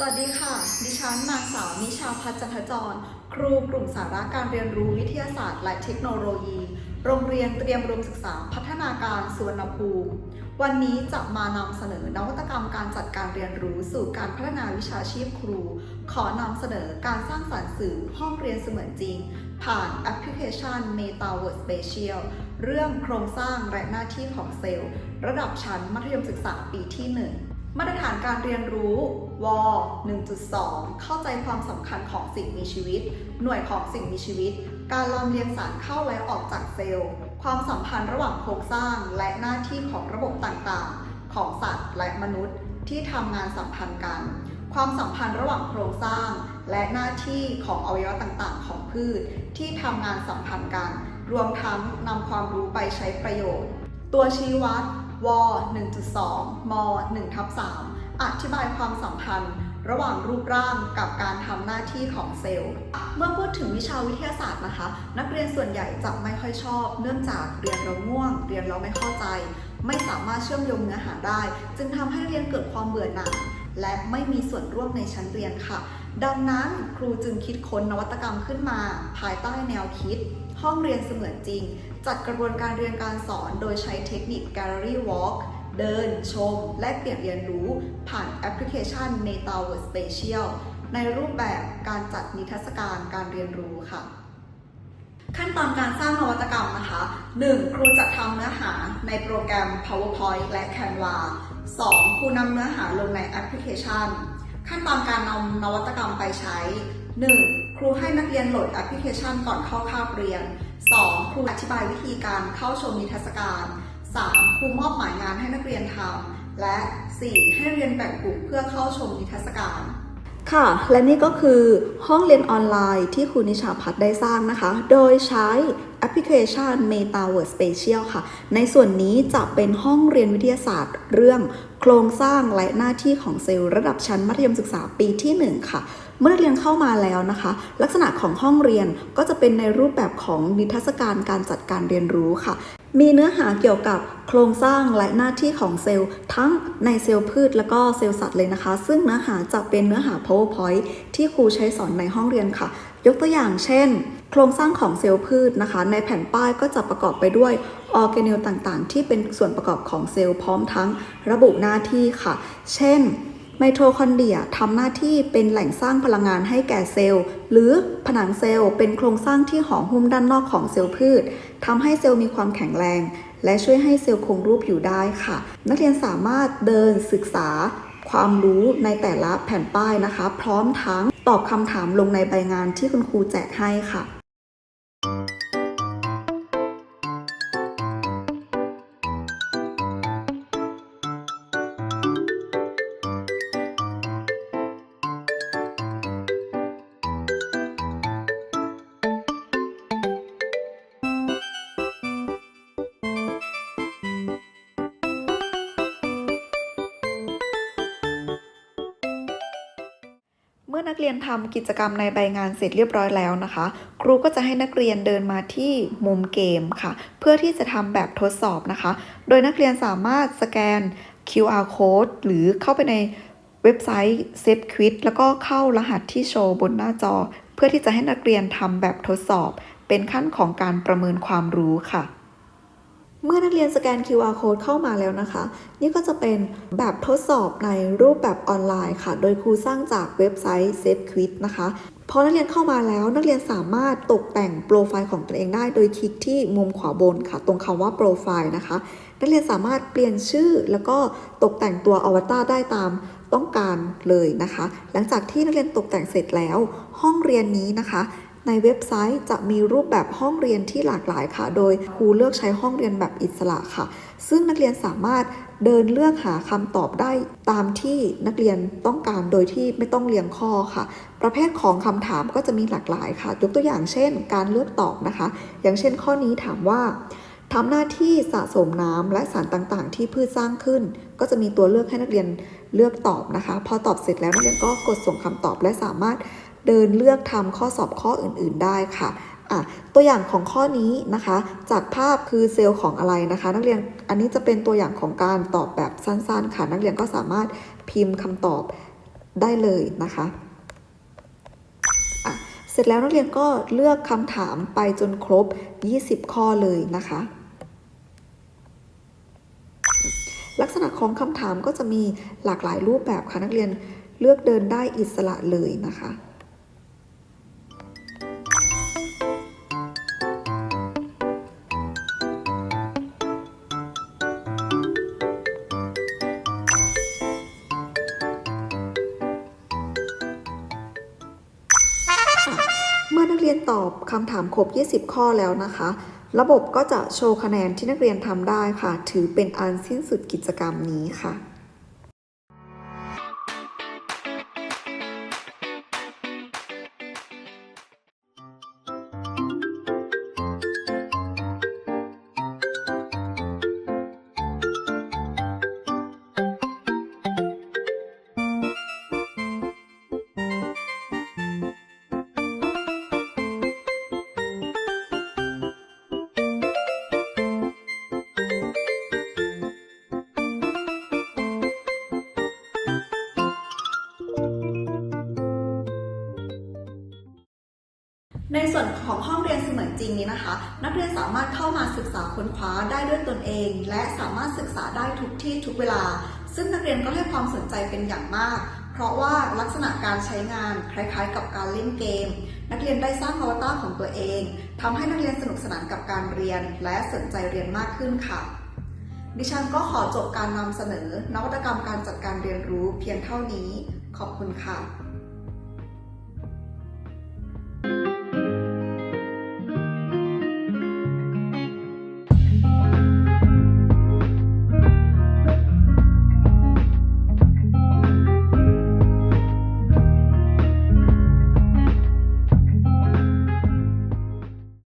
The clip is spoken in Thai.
สวัสดีค่ะ ดิฉันนางสาวนิชาพัฒนจันจร ครูกลุ่มสาระการเรียนรู้วิทยาศาสตร์และเทคโนโลยี โรงเรียนเตรียมรวมศึกษาพัฒนาการสวรรณภูมิ วันนี้จะมานำเสนอนวัตกรรมการจัดการเรียนรู้สู่การพัฒนาวิชาชีพครู ขอนำเสนอการสร้างสรรค์สื่อห้องเรียนเสมือนจริง ผ่านแอปพลิเคชัน Metaverse Spatial เรื่องโครงสร้างและหน้าที่ของเซลล์ ระดับชั้นมัธยมศึกษาปีที่ 1 มาตรฐานการเรียนรู้ว1.2 เข้าใจความสำคัญของสิ่งมีชีวิต หน่วยของสิ่งมีชีวิต การลำเลียงสารเข้าและออกจากเซลล์ ความสัมพันธ์ระหว่างโครงสร้างและหน้าที่ของระบบต่างๆ ของสัตว์และมนุษย์ที่ทำงานสัมพันธ์กัน ความสัมพันธ์ระหว่างโครงสร้าง และหน้าที่ของอวัยวะต่างๆ ของพืช ที่ทำงานสัมพันธ์กัน รวมทั้งนำความรู้ไปใช้ประโยชน์ ตัวชี้วัด ว 1.2 ม 1ทับ3อธิบายความสัมพันธ์ ระหว่างรูปร่างกับการทำหน้าที่ของเซลล์ เมื่อพูดถึงวิชาวิทยาศาสตร์นะคะ นักเรียนส่วนใหญ่จะไม่ค่อยชอบ เนื่องจากเรียนเราง่วง เรียนเราไม่เข้าใจ ไม่สามารถเชื่อมโยงเนื้อหาได้ จึงทำให้เรียนเกิดความเบื่อหน่าย และไม่มีส่วนร่วมในชั้นเรียนค่ะ ดังนั้นครูจึงคิดค้นนวัตกรรมขึ้นมา ภายใต้แนวคิด ห้องเรียนเสมือนจริง จัดกระบวนการเรียนการสอนโดยใช้เทคนิค Gallery Walk เดิน ชม และเปลี่ยนเรียนรู้ผ่านแอปพลิเคชัน Metaverse Spatial ในรูปแบบการจัดนิทรรศการการเรียนรู้ค่ะ ขั้นตอนการสร้างนวัตกรรมนะคะ 1. ครูจัดทำเนื้อหาในโปรแกรม PowerPoint และ Canva 2. ครูนำเนื้อหาลงในแอปพลิเคชัน ขั้นตอนการนำนวัตกรรมไปใช้ 1. ครูให้นักเรียนโหลดแอปพลิเคชันก่อนเข้าคาบเรียน 2. ครูอธิบายวิธีการเข้าชมนิทรรศการ 3. ครูมอบหมายงานให้นักเรียนทำและ 4. ให้นักเรียนแบ่งกลุ่มเพื่อเข้าชมนิทรรศการ ค่ะ และนี่ก็คือห้องเรียนออนไลน์ที่ครูนิชาพัฒน์ได้สร้างนะคะ โดยใช้แอปพลิเคชัน Metaverse Spatial ค่ะ ในส่วนนี้จะเป็นห้องเรียนวิทยาศาสตร์ เรื่องโครงสร้างและหน้าที่ของเซลล์ระดับชั้นมัธยมศึกษาปีที่ 1 ค่ะ เมื่อเรียนเข้ามาแล้วนะคะ ลักษณะของห้องเรียนก็จะเป็นในรูปแบบของนิทรรศการการจัดการเรียนรู้ค่ะ มีเนื้อหาเกี่ยวกับโครงสร้างและหน้าที่ของเซลล์ ทั้งในเซลล์พืชแล้วก็เซลล์สัตว์เลยนะคะ ซึ่งเนื้อหาจะเป็นเนื้อหา powerpoint ที่ครูใช้สอนในห้องเรียนค่ะ ยกตัวอย่างเช่น โครงสร้างของเซลล์พืชนะคะ ในแผ่นป้ายก็จะประกอบไปด้วยออร์แกเนลต่างๆ ที่เป็นส่วนประกอบของเซลล์พร้อมทั้งระบุหน้าที่ค่ะ เช่น ไมโทคอนเดรียทำหน้าที่เป็นแหล่งสร้างพลังงานให้แก่เซลล์ หรือผนังเซลล์เป็นโครงสร้างที่ห่อหุ้มด้านนอกของเซลล์พืชทำให้เซลล์มีความแข็งแรง และช่วยให้เซลล์คงรูปอยู่ได้ค่ะ นักเรียนสามารถเดินศึกษาความรู้ในแต่ละแผ่นป้ายนะคะ พร้อมทั้งตอบคำถามลงในใบงานที่คุณครูแจกให้ค่ะ เมื่อนักเรียนทำกิจกรรมในใบงานเสร็จเรียบร้อยแล้วนะคะ ครูก็จะให้นักเรียนเดินมาที่มุมเกมค่ะ เพื่อที่จะทำแบบทดสอบนะคะ โดยนักเรียนสามารถสแกน QR code หรือเข้าไปในเว็บไซต์ Set Quiz แล้วก็เข้ารหัสที่โชว์บนหน้าจอ เพื่อที่จะให้นักเรียนทำแบบทดสอบ เป็นขั้นของการประเมินความรู้ค่ะ เมื่อนักเรียนสแกน QR code เข้ามาแล้วนะคะ นี่ก็จะเป็นแบบทดสอบในรูปแบบออนไลน์ค่ะ โดยครูสร้างจากเว็บไซต์ Set Quiz นะคะ พอนักเรียนเข้ามาแล้วนักเรียนสามารถตกแต่งโปรไฟล์ของตัวเองได้ โดยคลิกที่มุมขวาบนค่ะ ตรงคำว่าโปรไฟล์นะคะ นักเรียนสามารถเปลี่ยนชื่อแล้วก็ตกแต่งตัวอวตารได้ตามต้องการเลยนะคะ หลังจากที่นักเรียนตกแต่งเสร็จแล้ว ห้องเรียนนี้นะคะ ในเว็บไซต์จะมีรูปแบบห้องเรียนที่หลากหลายค่ะ โดยครูเลือกใช้ห้องเรียนแบบอิสระค่ะ ซึ่งนักเรียนสามารถเดินเลือกหาคำตอบได้ตามที่นักเรียนต้องการโดยที่ไม่ต้องเรียงข้อค่ะ ประเภทของคำถามก็จะมีหลากหลายค่ะ ยกตัวอย่างเช่น การเลือกตอบนะคะ อย่างเช่นข้อนี้ถามว่าทำหน้าที่สะสมน้ำและสารต่างๆ ที่พืชสร้างขึ้น ก็จะมีตัวเลือกให้นักเรียนเลือกตอบนะคะ พอตอบเสร็จแล้วนักเรียนก็กดส่งคำตอบและสามารถ เดินเลือกทำข้อสอบข้ออื่น ๆได้ค่ะตัวอย่างของข้อนี้นะคะ จากภาพคือเซลล์ของอะไรนะคะ นักเรียนอันนี้จะเป็นตัวอย่างของการตอบแบบสั้นๆ ค่ะ นักเรียนก็สามารถพิมพ์คำตอบได้เลยนะคะะเสร็จแล้วนักเรียนก็เลือกคำถามไปจนครบ 20 ข้อเลยนะคะ ลักษณะของคำถามก็จะมีหลากหลายรูปแบบค่ะนักเรียนเลือกเดินได้อิสระเลยนะคะ เมื่อนักเรียนตอบคำถามครบ 20 ข้อแล้วนะคะ ระบบก็จะโชว์คะแนนที่นักเรียนทำได้ค่ะ ถือเป็นอันสิ้นสุดกิจกรรมนี้ค่ะ ในส่วนของห้องเรียนเสมือนจริงนี้นะคะ นักเรียนสามารถเข้ามาศึกษาค้นคว้าได้ด้วยตนเอง และสามารถศึกษาได้ทุกที่ทุกเวลา ซึ่งนักเรียนก็ให้ความสนใจเป็นอย่างมาก เพราะว่าลักษณะการใช้งานคล้ายๆ กับการเล่นเกม นักเรียนได้สร้างอวตารของตัวเองทำให้นักเรียนสนุกสนานกับการเรียน และสนใจเรียนมากขึ้นค่ะ ดิฉันก็ขอจบการนำเสนอนวัตกรรมการจัดการเรียนรู้เพียงเท่านี้ ขอบคุณค่ะ